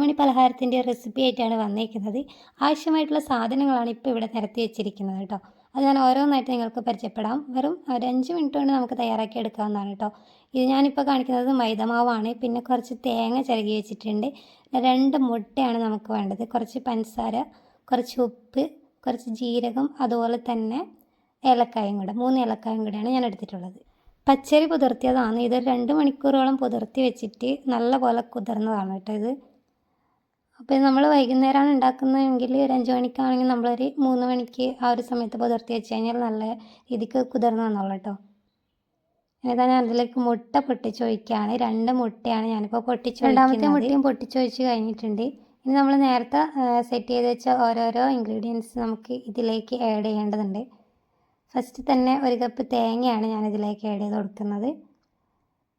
പാനി പലഹാരത്തിന്റെ recipe ആയിട്ടാണ് വന്നിരിക്കുന്നത് ആവശ്യമായിട്ടുള്ള സാധനങ്ങളാണ് ഇപ്പോൾ ഇവിടെ നിരത്തി വെച്ചിരിക്കുന്നത് കേട്ടോ. അത് ഞാൻ ഓരോന്നായിട്ട് നിങ്ങൾക്ക് പരിചയപ്പെടാം. വെറും ഒരു അഞ്ച് മിനിറ്റ് കൊണ്ട് നമുക്ക് തയ്യാറാക്കി എടുക്കാവുന്നതാണ് കേട്ടോ. ഇത് ഞാനിപ്പോൾ കാണിക്കുന്നത് മൈദമാവാണ്. പിന്നെ കുറച്ച് തേങ്ങ ചിരകി വെച്ചിട്ടുണ്ട്. രണ്ട് മുട്ടയാണ് നമുക്ക് വേണ്ടത്. കുറച്ച് പഞ്ചസാര കുറച്ച് ഉപ്പ് കുറച്ച് ജീരകം അതുപോലെ തന്നെ ഏലക്കായും കൂടെ. മൂന്ന് ഏലക്കായും കൂടെയാണ് ഞാൻ എടുത്തിട്ടുള്ളത്. പച്ചരി പുതിർത്തിയതാണ്. ഇത് രണ്ട് മണിക്കൂറോളം പുതിർത്തി വെച്ചിട്ട് നല്ല പോലെ കുതിർന്നതാണ് കേട്ടോ ഇത്. അപ്പോൾ നമ്മൾ വൈകുന്നേരമാണ് ഉണ്ടാക്കുന്നതെങ്കിൽ ഒരു അഞ്ച് മണിക്കാണെങ്കിൽ നമ്മളൊരു മൂന്ന് മണിക്ക് ആ ഒരു സമയത്ത് പുതിർത്തി വെച്ച് കഴിഞ്ഞാൽ നല്ല രീതിക്ക് കുതിർന്ന് വന്നോളൂ കേട്ടോ ഇതാ ഞാൻ അതിലേക്ക് മുട്ട പൊട്ടിച്ചൊഴിക്കുകയാണ് രണ്ട് മുട്ടയാണ് ഞാനിപ്പോൾ പൊട്ടിച്ച് രണ്ടാമത്തെ മുട്ടയും പൊട്ടിച്ചൊഴിച്ച് കഴിഞ്ഞിട്ടുണ്ട്. ഇനി നമ്മൾ നേരത്തെ സെറ്റ് ചെയ്ത് വെച്ച ഓരോരോ ഇൻഗ്രീഡിയൻസ് നമുക്ക് ഇതിലേക്ക് ആഡ് ചെയ്യേണ്ടതുണ്ട്. ഫസ്റ്റ് തന്നെ ഒരു കപ്പ് തേങ്ങയാണ് ഞാൻ ഇതിലേക്ക് ആഡ് ചെയ്ത് കൊടുക്കുന്നത്.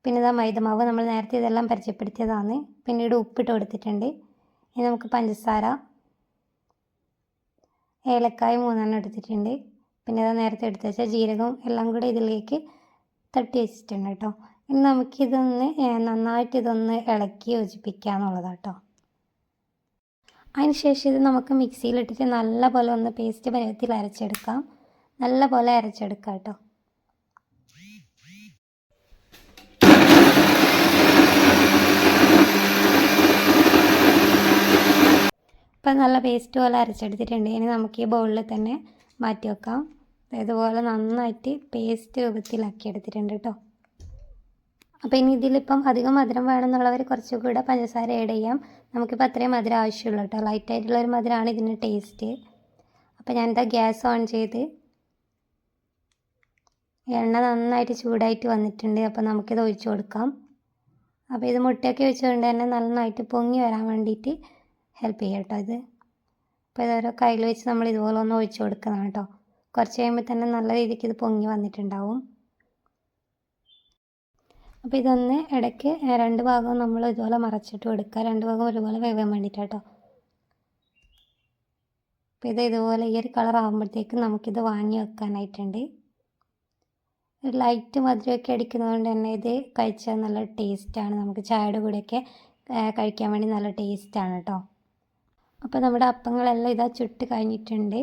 പിന്നെ ഇതാ മൈദമാവ് നമ്മൾ നേരത്തെ ഇതെല്ലാം പരിചയപ്പെടുത്തിയതാണ്. പിന്നീട് ഉപ്പിട്ട് കൊടുത്തിട്ടുണ്ട്. ഇനി നമുക്ക് പഞ്ചസാര ഏലക്കായ മൂന്നെണ്ണം എടുത്തിട്ടുണ്ട്. പിന്നെ അത് നേരത്തെ എടുത്ത് വെച്ചാൽ ജീരകം എല്ലാം കൂടി ഇതിലേക്ക് തട്ടി വെച്ചിട്ടുണ്ട് കേട്ടോ. ഇനി നമുക്കിതൊന്ന് നന്നായിട്ട് ഇതൊന്ന് ഇളക്കി യോജിപ്പിക്കുക എന്നുള്ളതാണ് കേട്ടോ അതിന് ശേഷം ഇത് നമുക്ക് മിക്സിയിലിട്ടിട്ട് നല്ല പോലെ ഒന്ന് പേസ്റ്റ് പരുവത്തിൽ അരച്ചെടുക്കാം. നല്ല പോലെ അരച്ചെടുക്കാം കേട്ടോ. ഇപ്പം നല്ല പേസ്റ്റ് പോലെ അരച്ചെടുത്തിട്ടുണ്ട്. ഇനി നമുക്ക് ഈ ബൗളിൽ തന്നെ മാറ്റി വെക്കാം. ഇതുപോലെ നന്നായിട്ട് പേസ്റ്റ് രൂപത്തിലാക്കി എടുത്തിട്ടുണ്ട് കേട്ടോ അപ്പോൾ ഇനി ഇതിലിപ്പം അധികം മധുരം വേണമെന്നുള്ളവർ കുറച്ചുകൂടെ പഞ്ചസാര ആഡ് ചെയ്യാം. നമുക്കിപ്പോൾ അത്രയും മധുരം ആവശ്യമുള്ളൂ കേട്ടോ ലൈറ്റായിട്ടുള്ള ഒരു മധുരമാണ് ഇതിന്റെ ടേസ്റ്റ് അപ്പോൾ ഞാനിതാ ഗ്യാസ് ഓൺ ചെയ്ത് എണ്ണ നന്നായിട്ട് ചൂടായിട്ട് വന്നിട്ടുണ്ട്. അപ്പോൾ നമുക്കിത് ഒഴിച്ചു കൊടുക്കാം. അപ്പോൾ ഇത് മുട്ടയൊക്കെ വെച്ചുകൊണ്ട് തന്നെ നന്നായിട്ട് പൊങ്ങി വരാൻ വേണ്ടിയിട്ട് ഹെൽപ്പ് ചെയ്യാം കേട്ടോ ഇത് അപ്പോൾ ഇതോരോ കയ്യിൽ വെച്ച് നമ്മൾ ഇതുപോലെ ഒന്ന് ഒഴിച്ചു കൊടുക്കണം കേട്ടോ കുറച്ച് കഴിയുമ്പോൾ തന്നെ നല്ല രീതിക്ക് ഇത് പൊങ്ങി വന്നിട്ടുണ്ടാവും. അപ്പോൾ ഇതൊന്ന് ഇടയ്ക്ക് രണ്ട് ഭാഗവും നമ്മൾ ഇതുപോലെ മറച്ചിട്ട് കൊടുക്കുക. രണ്ട് ഭാഗം ഒരുപോലെ വേവാൻ വേണ്ടിയിട്ട് കേട്ടോ അപ്പോൾ ഇത് ഇതുപോലെ ഈ ഒരു കളർ ആകുമ്പോഴത്തേക്കും നമുക്കിത് വാങ്ങി വെക്കാനായിട്ടുണ്ട്. ലൈറ്റ് മധുരമൊക്കെ അടിക്കുന്നതുകൊണ്ട് തന്നെ ഇത് കഴിച്ചാൽ നല്ല ടേസ്റ്റാണ് നമുക്ക് ചായയുടെ കൂടെയൊക്കെ കഴിക്കാൻ വേണ്ടി നല്ല ടേസ്റ്റാണ് കേട്ടോ അപ്പോൾ നമ്മുടെ അപ്പങ്ങളെല്ലാം ഇതാ ചുട്ട് കഴിഞ്ഞിട്ടുണ്ട്.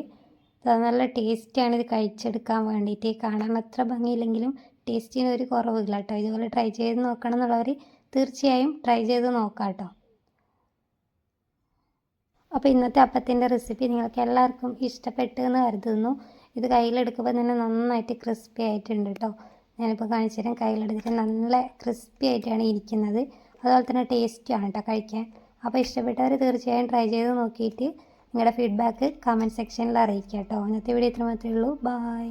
നല്ല ടേസ്റ്റാണ് ഇത് കഴിച്ചെടുക്കാൻ വേണ്ടിയിട്ട്. കാണാൻ അത്ര ഭംഗിയില്ലെങ്കിലും ടേസ്റ്റിന് ഒരു കുറവില്ല കേട്ടോ. ഇതുപോലെ ട്രൈ ചെയ്ത് നോക്കണം എന്നുള്ളവർ തീർച്ചയായും ട്രൈ ചെയ്ത് നോക്കാം കേട്ടോ. അപ്പോൾ ഇന്നത്തെ അപ്പത്തിന്റെ റെസിപ്പി നിങ്ങൾക്ക് എല്ലാവർക്കും ഇഷ്ടപ്പെട്ടു എന്ന് കരുതുന്നു. ഇത് കയ്യിലെടുക്കുമ്പോൾ തന്നെ നന്നായിട്ട് ക്രിസ്പി ആയിട്ടുണ്ട് കേട്ടോ. ഞാനിപ്പോൾ കാണിച്ചു തരാം. കയ്യിലെടുത്തിട്ട് നല്ല ക്രിസ്പി ആയിട്ടാണ് ഇരിക്കുന്നത്. അതുപോലെ തന്നെ ടേസ്റ്റിയാണ് കേട്ടോ കഴിക്കാൻ. അപ്പോൾ ഇഷ്ടപ്പെട്ടവർ തീർച്ചയായും ട്രൈ ചെയ്ത് നോക്കിയിട്ട് നിങ്ങളുടെ ഫീഡ്ബാക്ക് കമന്റ് സെക്ഷനിൽ അറിയിക്കുക കേട്ടോ ഇന്നത്തെ വീഡിയോ ഇത്ര മാത്രമേ ഉള്ളൂ. ബായ്